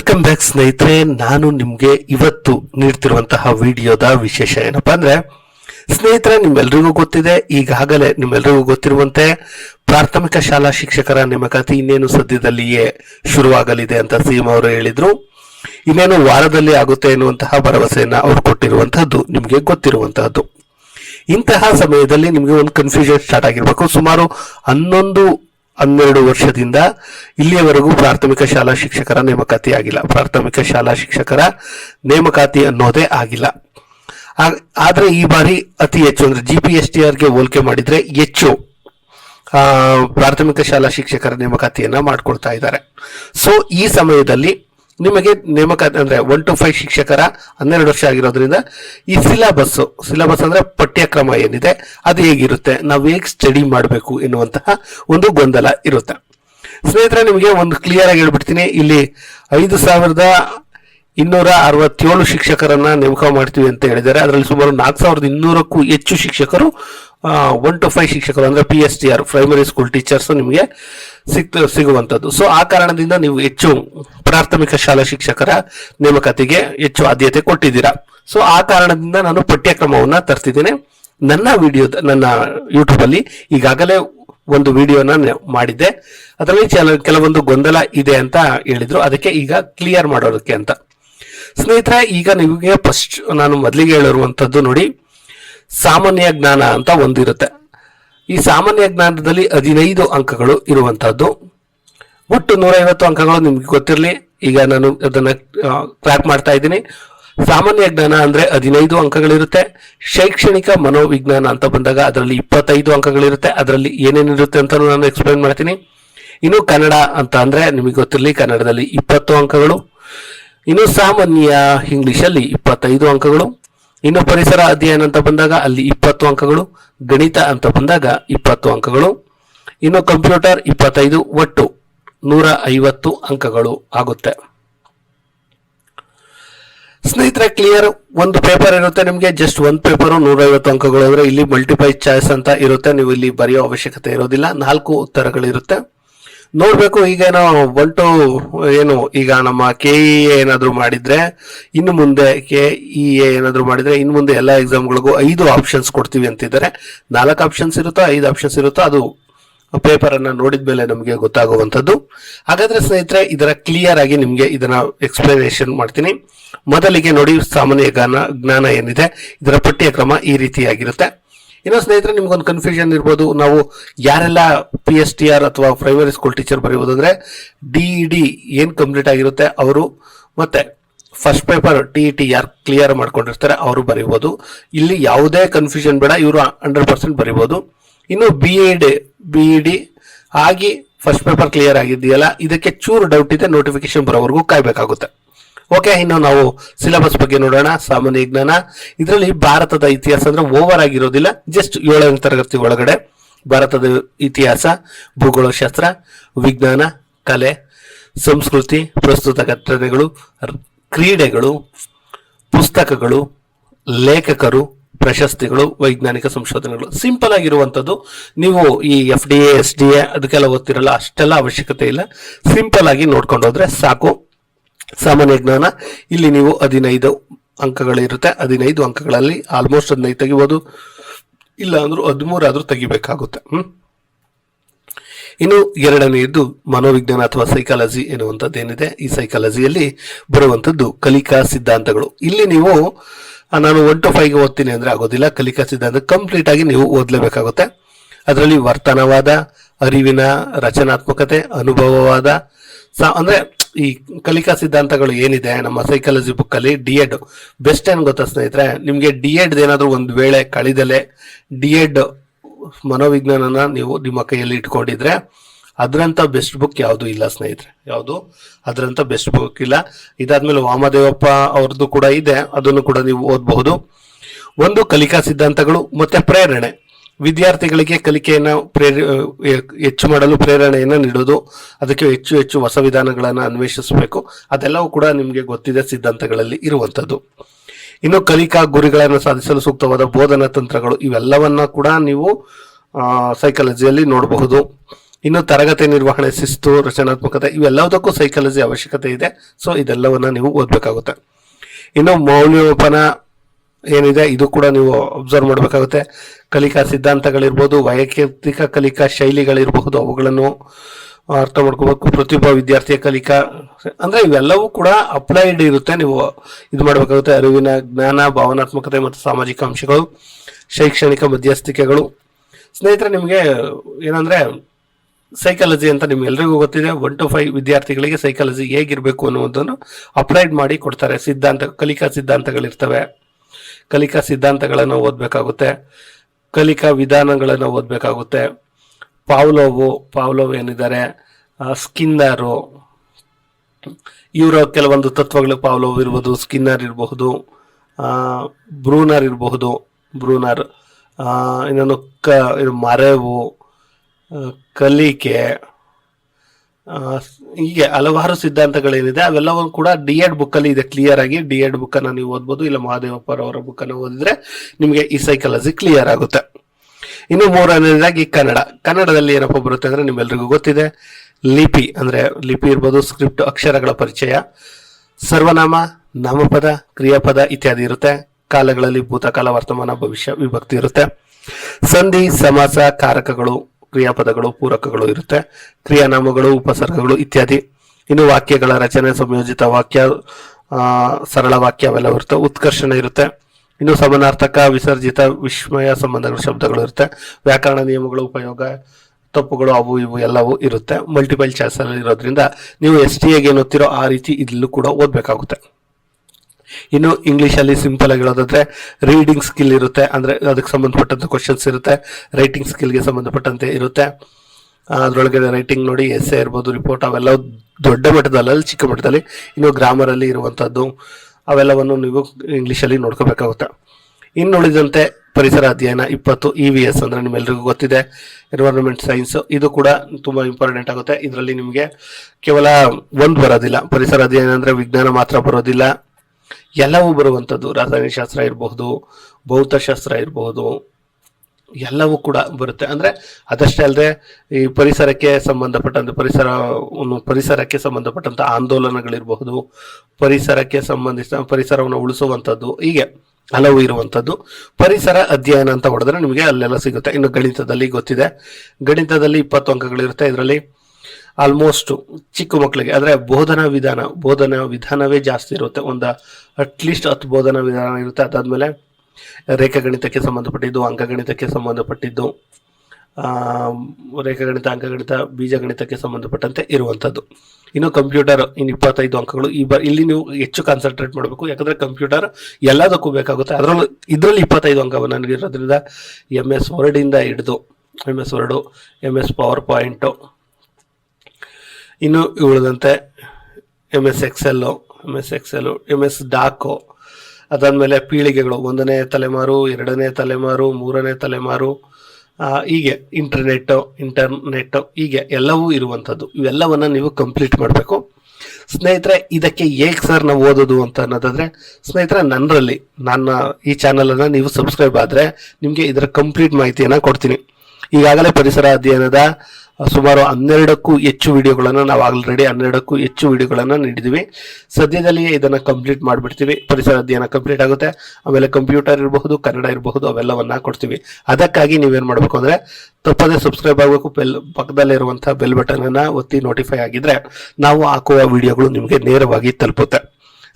Welcome back ಸ್ನೇಹಿತರೆ. ನಾನು ನಿಮಗೆ ಇವತ್ತು ನೀಡ್ತಿರುವಂತಹ ವಿಡಿಯೋದ ವಿಶೇಷ ಏನಪ್ಪಾ ಅಂದ್ರೆ, ಸ್ನೇಹಿತರೆ, ನಿಮ್ಮೆಲ್ರಿಗೂ ಗೊತ್ತಿದೆ, ಈಗಾಗಲೇ ನಿಮ್ಮೆಲ್ರಿಗೂ ಗೊತ್ತಿರುವಂತೆ ಪ್ರಾಥಮಿಕ ಶಾಲಾ ಶಿಕ್ಷಕರ ನೇಮಕಾತಿ ಇನ್ನೇನು ಸದ್ಯದಲ್ಲಿಯೇ ಶುರುವಾಗಲಿದೆ ಅಂತ ಸಿಎಂ ಅವರು ಹೇಳಿದ್ರು. ಇನ್ನೇನು ವಾರದಲ್ಲಿ ಆಗುತ್ತೆ ಎನ್ನುವಂತಹ ಭರವಸೆಯನ್ನ ಅವರು ಕೊಟ್ಟಿರುವಂತಹದ್ದು ನಿಮಗೆ ಗೊತ್ತಿರುವಂತಹದ್ದು. ಇಂತಹ ಸಮಯದಲ್ಲಿ ನಿಮಗೆ ಒಂದು ಕನ್ಫ್ಯೂಷನ್ ಸ್ಟಾರ್ಟ್ ಆಗಿರ್ಬೇಕು. ಸುಮಾರು ಹನ್ನೊಂದು ಹನ್ನೆರಡು ವರ್ಷದಿಂದ ಇಲ್ಲಿಯವರೆಗೂ ಪ್ರಾಥಮಿಕ ಶಾಲಾ ಶಿಕ್ಷಕರ ನೇಮಕಾತಿ ಆಗಿಲ್ಲ. ಪ್ರಾಥಮಿಕ ಶಾಲಾ ಶಿಕ್ಷಕರ ನೇಮಕಾತಿ ಅನ್ನೋದೇ ಆಗಿಲ್ಲ. ಆದರೆ ಈ ಬಾರಿ ಅತಿ ಹೆಚ್ಚು ಅಂದರೆ ಜಿ ಪಿ ಎಸ್ ಟಿ ಆರ್ಗೆ ಹೋಲಿಕೆ ಮಾಡಿದ್ರೆ ಹೆಚ್ಚು ಪ್ರಾಥಮಿಕ ಶಾಲಾ ಶಿಕ್ಷಕರ ನೇಮಕಾತಿಯನ್ನು ಮಾಡ್ಕೊಳ್ತಾ ಇದ್ದಾರೆ. ಸೊ ಈ ಸಮಯದಲ್ಲಿ ನಿಮಗೆ ನೇಮಕ ಅಂದ್ರೆ ಒನ್ ಟು ಫೈವ್ ಶಿಕ್ಷಕರ ಹನ್ನೆರಡು ವರ್ಷ ಆಗಿರೋದ್ರಿಂದ ಈ ಸಿಲೆಬಸ್ ಸಿಲಬಸ್ ಅಂದ್ರೆ ಪಠ್ಯಕ್ರಮ ಏನಿದೆ, ಅದು ಹೇಗಿರುತ್ತೆ? ನಾವು ಹೇಗೆ ಸ್ಟಡಿ ಮಾಡಬೇಕು ಎನ್ನುವಂತಹ ಒಂದು ಗೊಂದಲ ಇರುತ್ತೆ. ಸ್ನೇಹಿತರೆ, ನಿಮಗೆ ಒಂದು ಕ್ಲಿಯರ್ ಆಗಿ ಹೇಳ್ಬಿಡ್ತೀನಿ. ಇಲ್ಲಿ ಐದು ಸಾವಿರದ ಇನ್ನೂರ ಅರವತ್ತೇಳು ಶಿಕ್ಷಕರನ್ನ ನೇಮಕ ಮಾಡ್ತೀವಿ ಅಂತ ಹೇಳಿದ್ದಾರೆ. ಅದರಲ್ಲಿ ಸುಮಾರು ನಾಲ್ಕು ಸಾವಿರದ ಇನ್ನೂರಕ್ಕೂ ಹೆಚ್ಚು ಶಿಕ್ಷಕರು ಒನ್ ಟು ಫೈವ್ ಶಿಕ್ಷಕರು, ಅಂದ್ರೆ P S T R primary school teachers ನಿಮಗೆ ಸಿಕ್ ಸಿಗುವಂತದ್ದು ಸೊ ಆ ಕಾರಣದಿಂದ ನೀವು ಹೆಚ್ಚು ಪ್ರಾಥಮಿಕ ಶಾಲಾ ಶಿಕ್ಷಕರ ನೇಮಕಾತಿಗೆ ಹೆಚ್ಚು ಆದ್ಯತೆ ಕೊಟ್ಟಿದ್ದೀರಾ. ಸೊ ಆ ಕಾರಣದಿಂದ ನಾನು ಪಠ್ಯಕ್ರಮವನ್ನ ತರ್ತಿದ್ದೇನೆ. ನನ್ನ ವಿಡಿಯೋ ನನ್ನ ಯೂಟ್ಯೂಬ್ ಅಲ್ಲಿ ಈಗಾಗಲೇ ಒಂದು ವಿಡಿಯೋನ ಮಾಡಿದ್ದೆ. ಅದರಲ್ಲಿ ಕೆಲ- ಕೆಲವೊಂದು ಗೊಂದಲ ಇದೆ ಅಂತ ಹೇಳಿದ್ರು. ಅದಕ್ಕೆ ಈಗ ಕ್ಲಿಯರ್ ಮಾಡೋದಕ್ಕೆ ಅಂತ. ಸ್ನೇಹಿತರೆ, ಈಗ ನಿಮಗೆ ಫಸ್ಟ್ ನಾನು ಮೊದಲಿಗೆ ಹೇಳಿರುವಂತದ್ದು ನೋಡಿ, ಸಾಮಾನ್ಯ ಜ್ಞಾನ ಅಂತ ಒಂದಿರುತ್ತೆ. ಈ ಸಾಮಾನ್ಯ ಜ್ಞಾನದಲ್ಲಿ ಹದಿನೈದು ಅಂಕಗಳು ಇರುವಂತಹದ್ದು ಒಟ್ಟು ನೂರೈವತ್ತು ಅಂಕಗಳು ನಿಮ್ಗೆ ಗೊತ್ತಿರಲಿ. ಈಗ ನಾನು ಅದನ್ನ ಕ್ರ್ಯಾಕ್ ಮಾಡ್ತಾ ಇದ್ದೀನಿ. ಸಾಮಾನ್ಯ ಜ್ಞಾನ ಅಂದ್ರೆ ಹದಿನೈದು ಅಂಕಗಳಿರುತ್ತೆ. ಶೈಕ್ಷಣಿಕ ಮನೋವಿಜ್ಞಾನ ಅಂತ ಬಂದಾಗ ಅದರಲ್ಲಿ ಇಪ್ಪತ್ತೈದು ಅಂಕಗಳಿರುತ್ತೆ. ಅದರಲ್ಲಿ ಏನೇನಿರುತ್ತೆ ಅಂತ ನಾನು ಎಕ್ಸ್ಪ್ಲೈನ್ ಮಾಡ್ತೀನಿ. ಇನ್ನು ಕನ್ನಡ ಅಂತ ಅಂದ್ರೆ ನಿಮಗೆ ಗೊತ್ತಿರಲಿ, ಕನ್ನಡದಲ್ಲಿ ಇಪ್ಪತ್ತು ಅಂಕಗಳು. ಇನ್ನು ಸಾಮಾನ್ಯ ಇಂಗ್ಲಿಷಲ್ಲಿ ಇಪ್ಪತ್ತೈದು ಅಂಕಗಳು, ಇನ್ನು ಪರಿಸರ ಅಧ್ಯಯನ ಅಂತ ಬಂದಾಗ ಅಲ್ಲಿ ಇಪ್ಪತ್ತು ಅಂಕಗಳು, ಗಣಿತ ಅಂತ ಬಂದಾಗ ಇಪ್ಪತ್ತು ಅಂಕಗಳು, ಇನ್ನು ಕಂಪ್ಯೂಟರ್ ಇಪ್ಪತ್ತೈದು ಒಟ್ಟು ನೂರ ಐವತ್ತು ಅಂಕಗಳು ಆಗುತ್ತೆ. ಸ್ನೇಹಿತರೆ ಕ್ಲಿಯರ್ ಒಂದು ಪೇಪರ್ ಇರುತ್ತೆ, ನಿಮಗೆ ಜಸ್ಟ್ ಒಂದು ಪೇಪರ್ ನೂರೈವತ್ತು ಅಂಕಗಳು ಅಂದರೆ ಇಲ್ಲಿ ಮಲ್ಟಿಪೈ ಚಾಯ್ಸ್ ಅಂತ ಇರುತ್ತೆ, ನೀವು ಇಲ್ಲಿ ಬರೆಯೋ ಅವಶ್ಯಕತೆ ಇರೋದಿಲ್ಲ. ನಾಲ್ಕು ಉತ್ತರಗಳಿರುತ್ತೆ. ನೋಡ್ಬೇಕು, ಈಗ ಏನೋ ಏನು, ಈಗ ನಮ್ಮ ಕೆ ಇ ಏನಾದ್ರು ಮಾಡಿದ್ರೆ, ಇನ್ನು ಮುಂದೆ ಕೆ ಇ ಏನಾದ್ರು ಮಾಡಿದ್ರೆ, ಇನ್ನು ಮುಂದೆ ಎಲ್ಲ ಎಕ್ಸಾಮ್ಗಳಿಗೂ ಐದು ಆಪ್ಷನ್ಸ್ ಕೊಡ್ತೀವಿ ಅಂತಿದ್ದಾರೆ. ನಾಲ್ಕು ಆಪ್ಷನ್ಸ್ ಇರುತ್ತೋ, ಐದು ಆಪ್ಷನ್ಸ್ ಇರುತ್ತೋ, ಅದು ಪೇಪರ್ ಅನ್ನ ನೋಡಿದ ಮೇಲೆ ನಮಗೆ ಗೊತ್ತಾಗುವಂತದ್ದು ಹಾಗಾದ್ರೆ ಸ್ನೇಹಿತರೆ, ಇದರ ಕ್ಲಿಯರ್ ಆಗಿ ನಿಮಗೆ ಇದನ್ನ ಎಕ್ಸ್ಪ್ಲನೇಷನ್ ಮಾಡ್ತೀನಿ. ಮೊದಲಿಗೆ ನೋಡಿ, ಸಾಮಾನ್ಯ ಜ್ಞಾನ ಜ್ಞಾನ ಏನಿದೆ, ಇದರ ಪಠ್ಯಕ್ರಮ ಈ ರೀತಿಯಾಗಿರುತ್ತೆ. ಇನ್ನು ಸ್ನೇಹಿತರೆ, ನಿಮ್ಗೊಂದು ಕನ್ಫ್ಯೂಷನ್ ಇರ್ಬೋದು. ನಾವು ಯಾರೆಲ್ಲ ಪಿ ಎಸ್ ಟಿ ಆರ್ ಅಥವಾ ಪ್ರೈಮರಿ ಸ್ಕೂಲ್ ಟೀಚರ್ ಬರೆಯಬಹುದು ಅಂದ್ರೆ ಡಿ ಡಿ ಏನು ಕಂಪ್ಲೀಟ್ ಆಗಿರುತ್ತೆ ಅವರು ಮತ್ತೆ ಫಸ್ಟ್ ಪೇಪರ್ ಟಿ ಟಿ ಯಾರು ಕ್ಲಿಯರ್ ಮಾಡ್ಕೊಂಡಿರ್ತಾರೆ ಅವರು ಬರೀಬಹುದು ಇಲ್ಲಿ ಯಾವುದೇ ಕನ್ಫ್ಯೂಷನ್ ಬೇಡ, ಇವರು ಹಂಡ್ರೆಡ್ ಪರ್ಸೆಂಟ್ ಬರೀಬಹುದು ಇನ್ನು B A D B E D ಆಗಿ ಫಸ್ಟ್ ಪೇಪರ್ ಕ್ಲಿಯರ್ ಆಗಿದೆಯಲ್ಲ, ಇದಕ್ಕೆ ಚೂರು ಡೌಟ್ ಇದೆ ನೋಟಿಫಿಕೇಶನ್ ಬರೋವರೆಗೂ ಕಾಯ್ಬೇಕಾಗುತ್ತೆ. ಓಕೆ ಇನ್ನು ನಾವು ಸಿಲೆಬಸ್ ಬಗ್ಗೆ ನೋಡೋಣ, ಸಾಮಾನ್ಯ ಜ್ಞಾನ ಇದರಲ್ಲಿ ಭಾರತದ ಇತಿಹಾಸ ಅಂದ್ರೆ ಓವರ್ ಆಗಿರೋದಿಲ್ಲ ಜಸ್ಟ್ ಏಳನೇ ತರಗತಿ ಒಳಗಡೆ. ಭಾರತದ ಇತಿಹಾಸ, ಭೂಗೋಳಶಾಸ್ತ್ರ, ವಿಜ್ಞಾನ, ಕಲೆ, ಸಂಸ್ಕೃತಿ, ಪ್ರಸ್ತುತ ಘಟನೆಗಳು ಕ್ರೀಡೆಗಳು, ಪುಸ್ತಕಗಳು, ಲೇಖಕರು, ಪ್ರಶಸ್ತಿಗಳು, ವೈಜ್ಞಾನಿಕ ಸಂಶೋಧನೆಗಳು. ಸಿಂಪಲ್ ಆಗಿರುವಂಥದ್ದು. ನೀವು ಈ F D A S D A ಅದಕ್ಕೆಲ್ಲ ಗೊತ್ತಿರಲ್ಲ, ಅಷ್ಟೆಲ್ಲ ಅವಶ್ಯಕತೆ ಇಲ್ಲ. ಸಿಂಪಲ್ ಆಗಿ ನೋಡ್ಕೊಂಡು ಹೋದ್ರೆ ಸಾಕು. ಸಾಮಾನ್ಯ ಜ್ಞಾನ. ಇಲ್ಲಿ ನೀವು ಹದಿನೈದು ಅಂಕಗಳಿರುತ್ತೆ. ಹದಿನೈದು ಅಂಕಗಳಲ್ಲಿ ಆಲ್ಮೋಸ್ಟ್ ಹದಿನೈದು ತೆಗಿಬೋದು. ಇಲ್ಲ ಅಂದ್ರೂ ಆದರೂ ತೆಗಿಬೇಕಾಗುತ್ತೆ. ಇನ್ನು ಎರಡನೆಯದ್ದು ಮನೋವಿಜ್ಞಾನ ಅಥವಾ ಸೈಕಾಲಜಿ ಎನ್ನುವಂಥದ್ದು ಏನಿದೆ ಈ ಸೈಕಾಲಜಿಯಲ್ಲಿ ಬರುವಂಥದ್ದು ಕಲಿಕಾ ಸಿದ್ಧಾಂತಗಳು. ಇಲ್ಲಿ ನೀವು ನಾನು ಒನ್ ಟು ಫೈವ್ಗೆ ಓದ್ತೀನಿ ಅಂದ್ರೆ ಆಗೋದಿಲ್ಲ. ಕಲಿಕಾ ಸಿದ್ಧಾಂತ ಕಂಪ್ಲೀಟ್ ಆಗಿ ನೀವು ಓದಲೇಬೇಕಾಗುತ್ತೆ. ಅದರಲ್ಲಿ ವರ್ತನವಾದ, ಅರಿವಿನ, ರಚನಾತ್ಮಕತೆ, ಅನುಭವವಾದ, ಸಾ, ಅಂದ್ರೆ ಈ ಕಲಿಕಾ ಸಿದ್ಧಾಂತಗಳು ಏನಿದೆ, ನಮ್ಮ ಸೈಕಾಲಜಿ ಬುಕ್ ಅಲ್ಲಿ ಡಿ ಎಡ್ ಬೆಸ್ಟ್ ಏನ್ ಗೊತ್ತಾ ಸ್ನೇಹಿತರೆ? ನಿಮ್ಗೆ ಡಿ ಎಡ್ ಏನಾದ್ರೂ ಒಂದು ವೇಳೆ ಕಳಿದಲೆ ಡಿ ಎಡ್ ಮನೋವಿಜ್ಞಾನನ ನೀವು ನಿಮ್ಮ ಕೈಯಲ್ಲಿ ಇಟ್ಕೊಂಡಿದ್ರೆ ಅದ್ರಂತ ಬೆಸ್ಟ್ ಬುಕ್ ಯಾವುದು ಇಲ್ಲ ಸ್ನೇಹಿತರೆ. ಯಾವುದು? ಅದ್ರಂತ ಬೆಸ್ಟ್ ಬುಕ್ ಇಲ್ಲ. ಇದಾದ್ಮೇಲೆ ವಾಮದೇವಪ್ಪ ಅವ್ರದ್ದು ಕೂಡ ಇದೆ. ಅದನ್ನು ಕೂಡ ನೀವು ಓದಬಹುದು. ಒಂದು ಕಲಿಕಾ ಸಿದ್ಧಾಂತಗಳು ಮತ್ತೆ ಪ್ರೇರಣೆ. ವಿದ್ಯಾರ್ಥಿಗಳಿಗೆ ಕಲಿಕೆಯನ್ನು ಪ್ರೇರಿ ಹೆಚ್ಚು ಮಾಡಲು ಪ್ರೇರಣೆಯನ್ನು ನೀಡೋದು, ಅದಕ್ಕೆ ಹೆಚ್ಚು ಹೆಚ್ಚು ಹೊಸ ವಿಧಾನಗಳನ್ನು ಅನ್ವೇಷಿಸಬೇಕು. ಅದೆಲ್ಲವೂ ಕೂಡ ನಿಮಗೆ ಗೊತ್ತಿದೆ ಸಿದ್ಧಾಂತಗಳಲ್ಲಿ ಇರುವಂತದ್ದು ಇನ್ನು ಕಲಿಕಾ ಗುರಿಗಳನ್ನು ಸಾಧಿಸಲು ಸೂಕ್ತವಾದ ಬೋಧನಾ ತಂತ್ರಗಳು ಇವೆಲ್ಲವನ್ನ ಕೂಡ ನೀವು ಸೈಕಾಲಜಿಯಲ್ಲಿ ನೋಡಬಹುದು. ಇನ್ನು ತರಗತಿ ನಿರ್ವಹಣೆ, ಶಿಸ್ತು, ರಚನಾತ್ಮಕತೆ ಇವೆಲ್ಲದಕ್ಕೂ ಸೈಕಾಲಜಿ ಅವಶ್ಯಕತೆ ಇದೆ. ಸೊ ಇದೆಲ್ಲವನ್ನ ನೀವು ಓದಬೇಕಾಗುತ್ತೆ. ಇನ್ನು ಮೌಲ್ಯಮಾಪನ ಏನಿದೆ, ಇದು ಕೂಡ ನೀವು ಅಬ್ಸರ್ವ್ ಮಾಡಬೇಕಾಗುತ್ತೆ. ಕಲಿಕಾ ಸಿದ್ಧಾಂತಗಳಿರ್ಬೋದು, ವೈಯಕ್ತಿಕ ಕಲಿಕಾ ಶೈಲಿಗಳಿರಬಹುದು, ಅವುಗಳನ್ನು ಅರ್ಥ ಮಾಡ್ಕೋಬೇಕು. ಪ್ರತಿಯೊಬ್ಬ ವಿದ್ಯಾರ್ಥಿಯ ಕಲಿಕಾ, ಅಂದರೆ ಇವೆಲ್ಲವೂ ಕೂಡ ಅಪ್ಲೈಡ್ ಇರುತ್ತೆ. ನೀವು ಇದು ಮಾಡಬೇಕಾಗುತ್ತೆ, ಅರಿವಿನ ಜ್ಞಾನ, ಭಾವನಾತ್ಮಕತೆ ಮತ್ತು ಸಾಮಾಜಿಕ ಅಂಶಗಳು, ಶೈಕ್ಷಣಿಕ ಮಧ್ಯಸ್ಥಿಕೆಗಳು. ಸ್ನೇಹಿತರೆ, ನಿಮಗೆ ಏನಂದರೆ ಸೈಕಾಲಜಿ ಅಂತ ನಿಮ್ಗೆಲ್ರಿಗೂ ಗೊತ್ತಿದೆ. ಒನ್ ಟು ಫೈವ್ ವಿದ್ಯಾರ್ಥಿಗಳಿಗೆ ಸೈಕಾಲಜಿ ಹೇಗಿರಬೇಕು ಅನ್ನುವುದನ್ನು ಅಪ್ಲೈಡ್ ಮಾಡಿ ಕೊಡ್ತಾರೆ. ಸಿದ್ಧಾಂತ, ಕಲಿಕಾ ಸಿದ್ಧಾಂತಗಳಿರ್ತವೆ. ಕಲಿಕಾ ಸಿದ್ಧಾಂತಗಳನ್ನು ಓದಬೇಕಾಗುತ್ತೆ. ಕಲಿಕಾ ವಿಧಾನಗಳನ್ನು ಓದಬೇಕಾಗುತ್ತೆ. ಪಾವ್ಲೋವು, ಪಾವ್ಲೋವ್ ಏನಿದ್ದಾರೆ? ಸ್ಕಿನ್ನರು. ಇವರ ಕೆಲವೊಂದು ತತ್ವಗಳು ಪಾವ್ಲೋವ್ ಇರ್ಬೋದು, ಸ್ಕಿನ್ನರ್ ಇರಬಹುದು ಬ್ರೂನರ್ ಇರಬಹುದು, ಬ್ರೂನರ್. ಇನ್ನೊಂದು ಕ, ಇದು ಮರೆವು ಕಲಿಕೆ. ಹೀಗೆ ಹಲವಾರು ಸಿದ್ಧಾಂತಗಳೇನಿದೆ, ಅವೆಲ್ಲವೂ ಕೂಡ ಡಿ ಎಡ್ ಬುಕ್ಕಲ್ಲಿ ಇದೆ ಕ್ಲಿಯರ್ ಆಗಿ ಡಿ ಎಡ್ ಬುಕ್ಕನ್ನು ನೀವು ಓದ್ಬೋದು, ಇಲ್ಲ ಮಹಾದೇವಪ್ಪರ್ ಅವರ ಬುಕ್ಕನ್ನು ಓದಿದ್ರೆ ನಿಮಗೆ ಈ ಸೈಕಾಲಜಿ ಕ್ಲಿಯರ್ ಆಗುತ್ತೆ. ಇನ್ನು ಮೂರನೇದಾಗಿ ಕನ್ನಡ. ಕನ್ನಡದಲ್ಲಿ ಏನಪ್ಪ ಬರುತ್ತೆ ಅಂದ್ರೆ ನಿಮ್ಮೆಲ್ರಿಗೂ ಗೊತ್ತಿದೆ, ಲಿಪಿ ಅಂದ್ರೆ ಲಿಪಿ ಇರ್ಬೋದು ಸ್ಕ್ರಿಪ್ಟ್ ಅಕ್ಷರಗಳ ಪರಿಚಯ, ಸರ್ವನಾಮ, ನಾಮಪದ, ಕ್ರಿಯಾಪದ ಇತ್ಯಾದಿ ಇರುತ್ತೆ. ಕಾಲಗಳಲ್ಲಿ ಭೂತಕಾಲ, ವರ್ತಮಾನ, ಭವಿಷ್ಯ, ವಿಭಕ್ತಿ ಇರುತ್ತೆ. ಸಂಧಿ, ಸಮಾಸ, ಕಾರಕಗಳು ಕ್ರಿಯಾಪದಗಳು, ಪೂರಕಗಳು ಇರುತ್ತೆ. ಕ್ರಿಯಾನಾಮಗಳು, ಉಪಸರ್ಗಗಳು ಇತ್ಯಾದಿ. ಇನ್ನು ವಾಕ್ಯಗಳ ರಚನೆ, ಸಂಯೋಜಿತ ವಾಕ್ಯ ಸರಳ ವಾಕ್ಯ ಅವೆಲ್ಲ ಇರುತ್ತೆ. ಉತ್ಕರ್ಷಣ ಇರುತ್ತೆ. ಇನ್ನು ಸಮಾನಾರ್ಥಕ, ವಿಸರ್ಜಿತ, ವಿಸ್ಮಯ ಸಂಬಂಧಗಳ, ಶಬ್ದಗಳು ಇರುತ್ತೆ. ವ್ಯಾಕರಣ ನಿಯಮಗಳು, ಉಪಯೋಗ, ತಪ್ಪುಗಳು, ಅವು ಇವು ಎಲ್ಲವೂ ಇರುತ್ತೆ. ಮಲ್ಟಿಪಲ್ ಚಾಯ್ಸ್ ಅಲ್ಲಿ ಇರೋದ್ರಿಂದ ನೀವು ಎಸ್ ಟಿ ಎಗೆ ಆ ರೀತಿ ಇದಲ್ಲೂ ಕೂಡ ಓದಬೇಕಾಗುತ್ತೆ. ಇನ್ನು ಇಂಗ್ಲಿಷ್ ಅಲ್ಲಿ ಸಿಂಪಲ್ ಆಗಿ ಹೇಳೋದಾದ್ರೆ ರೀಡಿಂಗ್ ಸ್ಕಿಲ್ ಇರುತ್ತೆ. ಅಂದ್ರೆ ಅದಕ್ಕೆ ಸಂಬಂಧಪಟ್ಟಂತ ಕ್ವಶನ್ಸ್ ಇರುತ್ತೆ. ರೈಟಿಂಗ್ ಸ್ಕಿಲ್ಗೆ ಸಂಬಂಧಪಟ್ಟಂತೆ ಇರುತ್ತೆ. ಅದರೊಳಗೆ ರೈಟಿಂಗ್ ನೋಡಿ ಎಸ್ಸೆ ಇರ್ಬೋದು ರಿಪೋರ್ಟ್ ಅವೆಲ್ಲ ದೊಡ್ಡ ಮಟ್ಟದಲ್ಲಿ ಅಲ್ಲ, ಚಿಕ್ಕ ಮಟ್ಟದಲ್ಲಿ ಇನ್ನು ಗ್ರಾಮರ್ ಅಲ್ಲಿ ಇರುವಂತದ್ದು ಅವೆಲ್ಲವನ್ನು ನೀವು ಇಂಗ್ಲಿಷಲ್ಲಿ ನೋಡ್ಕೋಬೇಕಾಗುತ್ತೆ. ಇನ್ನು ಉಳಿದಂತೆ ಪರಿಸರ ಅಧ್ಯಯನ ಇಪ್ಪತ್ತು ಇ ವಿ ಎಸ್ ಅಂದ್ರೆ ನಿಮ್ಮೆಲ್ಲರಿಗೂ ಗೊತ್ತಿದೆ. ಎನ್ವೈರನ್ಮೆಂಟ್ ಸೈನ್ಸ್ ಇದು ಕೂಡ ತುಂಬಾ ಇಂಪಾರ್ಟೆಂಟ್ ಆಗುತ್ತೆ. ಇದರಲ್ಲಿ ನಿಮಗೆ ಕೇವಲ ಒಂದು ಬರೋದಿಲ್ಲ. ಪರಿಸರ ಅಧ್ಯಯನ ಅಂದ್ರೆ ವಿಜ್ಞಾನ ಮಾತ್ರ ಬರೋದಿಲ್ಲ. ಎಲ್ಲವೂ ಬರುವಂಥದ್ದು. ರಾಸಾಯನಿಕ ಶಾಸ್ತ್ರ ಇರಬಹುದು, ಭೌತಶಾಸ್ತ್ರ ಇರಬಹುದು, ಎಲ್ಲವೂ ಕೂಡ ಬರುತ್ತೆ. ಅಂದರೆ ಅದಷ್ಟೇ ಅಲ್ಲದೆ ಈ ಪರಿಸರಕ್ಕೆ ಸಂಬಂಧಪಟ್ಟಂಥ ಪರಿಸರ ಪರಿಸರಕ್ಕೆ ಸಂಬಂಧಪಟ್ಟಂಥ ಆಂದೋಲನಗಳಿರಬಹುದು, ಪರಿಸರಕ್ಕೆ ಸಂಬಂಧಿಸಿದ, ಪರಿಸರವನ್ನು ಉಳಿಸುವಂಥದ್ದು, ಹೀಗೆ ಹಲವು ಇರುವಂಥದ್ದು. ಪರಿಸರ ಅಧ್ಯಯನ ಅಂತ ಹೊಡೆದ್ರೆ ನಿಮಗೆ ಅಲ್ಲೆಲ್ಲ ಸಿಗುತ್ತೆ. ಇನ್ನು ಗಣಿತದಲ್ಲಿ ಗೊತ್ತಿದೆ. ಗಣಿತದಲ್ಲಿ ಇಪ್ಪತ್ತು ಅಂಕಗಳಿರುತ್ತೆ. ಇದರಲ್ಲಿ ಆಲ್ಮೋಸ್ಟ್ ಚಿಕ್ಕ ಮಕ್ಕಳಿಗೆ ಅಂದ್ರೆ ಬೋಧನಾ ವಿಧಾನ, ಬೋಧನಾ ವಿಧಾನವೇ ಜಾಸ್ತಿ ಇರುತ್ತೆ. ಒಂದು ಅಟ್ಲೀಸ್ಟ್ ಹತ್ತು ಬೋಧನಾ ವಿಧಾನ ಇರುತ್ತೆ. ಅದಾದ್ಮೇಲೆ ರೇಖಾಗಣಿತಕ್ಕೆ ಸಂಬಂಧಪಟ್ಟಿದ್ದು, ಅಂಕಗಣಿತಕ್ಕೆ ಸಂಬಂಧಪಟ್ಟಿದ್ದು ರೇಖಾಗಣಿತ, ಅಂಕಗಣಿತ, ಬೀಜಗಣಿತಕ್ಕೆ ಸಂಬಂಧಪಟ್ಟಂತೆ ಇರುವಂಥದ್ದು ಇನ್ನು ಕಂಪ್ಯೂಟರ್, ಇನ್ನು ಇಪ್ಪತ್ತೈದು ಅಂಕಗಳು, ಈ ಬ, ಇಲ್ಲಿ ನೀವು ಹೆಚ್ಚು ಕಾನ್ಸಂಟ್ರೇಟ್ ಮಾಡಬೇಕು. ಯಾಕಂದ್ರೆ ಕಂಪ್ಯೂಟರ್ ಎಲ್ಲದಕ್ಕೂ ಬೇಕಾಗುತ್ತೆ. ಅದರಲ್ಲೂ, ಇದರಲ್ಲಿ ಇಪ್ಪತ್ತೈದು ಅಂಕವನ್ನು ನನಗಿರೋದ್ರಿಂದ ಎಂ ಎಸ್ ವರ್ಡಿಂದ ಹಿಡಿದು M S word M S PowerPoint ಇನ್ನು ಉಳಿದಂತೆ M S excel M S excel M S doc ಅದಾದಮೇಲೆ ಪೀಳಿಗೆಗಳು ಒಂದನೇ ತಲೆಮಾರು, ಎರಡನೇ ತಲೆಮಾರು, ಮೂರನೇ ತಲೆಮಾರು ಹೀಗೆ ಇಂಟರ್ನೆಟ್ ಇಂಟರ್ನೆಟ್ ಹೀಗೆ ಎಲ್ಲವೂ ಇರುವಂಥದ್ದು ಇವೆಲ್ಲವನ್ನು ನೀವು ಕಂಪ್ಲೀಟ್ ಮಾಡಬೇಕು. ಸ್ನೇಹಿತರೆ, ಇದಕ್ಕೆ ಹೇಗೆ ಸರ್ ನಾವು ಓದೋದು ಅಂತ ಅನ್ನೋದಾದರೆ, ಸ್ನೇಹಿತರೆ ನನ್ನರಲ್ಲಿ ನನ್ನ ಈ ಚಾನಲನ್ನು ನೀವು ಸಬ್ಸ್ಕ್ರೈಬ್ ಆದರೆ ನಿಮಗೆ ಇದರ ಕಂಪ್ಲೀಟ್ ಮಾಹಿತಿಯನ್ನು ಕೊಡ್ತೀನಿ. ಈಗಾಗಲೇ ಪರಿಸರ ಅಧ್ಯಯನದ ಸುಮಾರು ಹನ್ನೆರಡಕ್ಕೂ ಹೆಚ್ಚು ವಿಡಿಯೋಗಳನ್ನು ನಾವು ಆಲ್ರೆಡಿ ಹನ್ನೆರಡಕ್ಕೂ ಹೆಚ್ಚು ವಿಡಿಯೋಗಳನ್ನು ನೀಡಿದ್ದೀವಿ ಸದ್ಯದಲ್ಲಿಯೇ ಇದನ್ನು ಕಂಪ್ಲೀಟ್ ಮಾಡಿಬಿಡ್ತೀವಿ. ಪರಿಸರ ಅಧ್ಯಯನ ಕಂಪ್ಲೀಟ್ ಆಗುತ್ತೆ. ಆಮೇಲೆ ಕಂಪ್ಯೂಟರ್ ಇರಬಹುದು, ಕನ್ನಡ ಇರಬಹುದು, ಅವೆಲ್ಲವನ್ನ ಕೊಡ್ತೀವಿ. ಅದಕ್ಕಾಗಿ ನೀವೇನು ಮಾಡಬೇಕು ಅಂದರೆ ತಪ್ಪದೇ ಸಬ್ಸ್ಕ್ರೈಬ್ ಆಗಬೇಕು. ಬೆಲ್ ಪಕ್ಕದಲ್ಲೇ ಇರುವಂತಹ ಬೆಲ್ ಬಟನನ್ನು ಒತ್ತಿ ನೋಟಿಫೈ ಆಗಿದ್ರೆ ನಾವು ಹಾಕುವ ವಿಡಿಯೋಗಳು ನಿಮಗೆ ನೇರವಾಗಿ ತಲುಪುತ್ತೆ.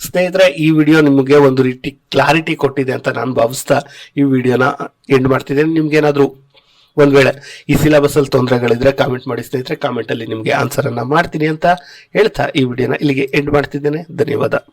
ಸ್ನೇಹಿತರೆ, ಈ ವಿಡಿಯೋ ನಿಮಗೆ ಒಂದು ರೀತಿ ಕ್ಲಾರಿಟಿ ಕೊಟ್ಟಿದೆ ಅಂತ ನಾನು ಭಾವಿಸ್ತಾ ಈ ವಿಡಿಯೋನ ಎಂಡ್ ಮಾಡ್ತಿದ್ದೇನೆ. ನಿಮ್ಗೆ ಏನಾದ್ರು ಒಂದ್ ವೇಳೆ ಈ ಸಿಲೆಬಸ್ ಅಲ್ಲಿ ತೊಂದರೆಗಳಿದ್ರೆ ಕಾಮೆಂಟ್ ಮಾಡಿ ಸ್ನೇಹಿತರೆ ಕಾಮೆಂಟ್ ಅಲ್ಲಿ ನಿಮ್ಗೆ ಆನ್ಸರ್ ಅನ್ನ ಮಾಡ್ತೀನಿ ಅಂತ ಹೇಳ್ತಾ ಈ ವಿಡಿಯೋನ ಇಲ್ಲಿಗೆ ಎಂಡ್ ಮಾಡ್ತಿದ್ದೇನೆ. ಧನ್ಯವಾದ.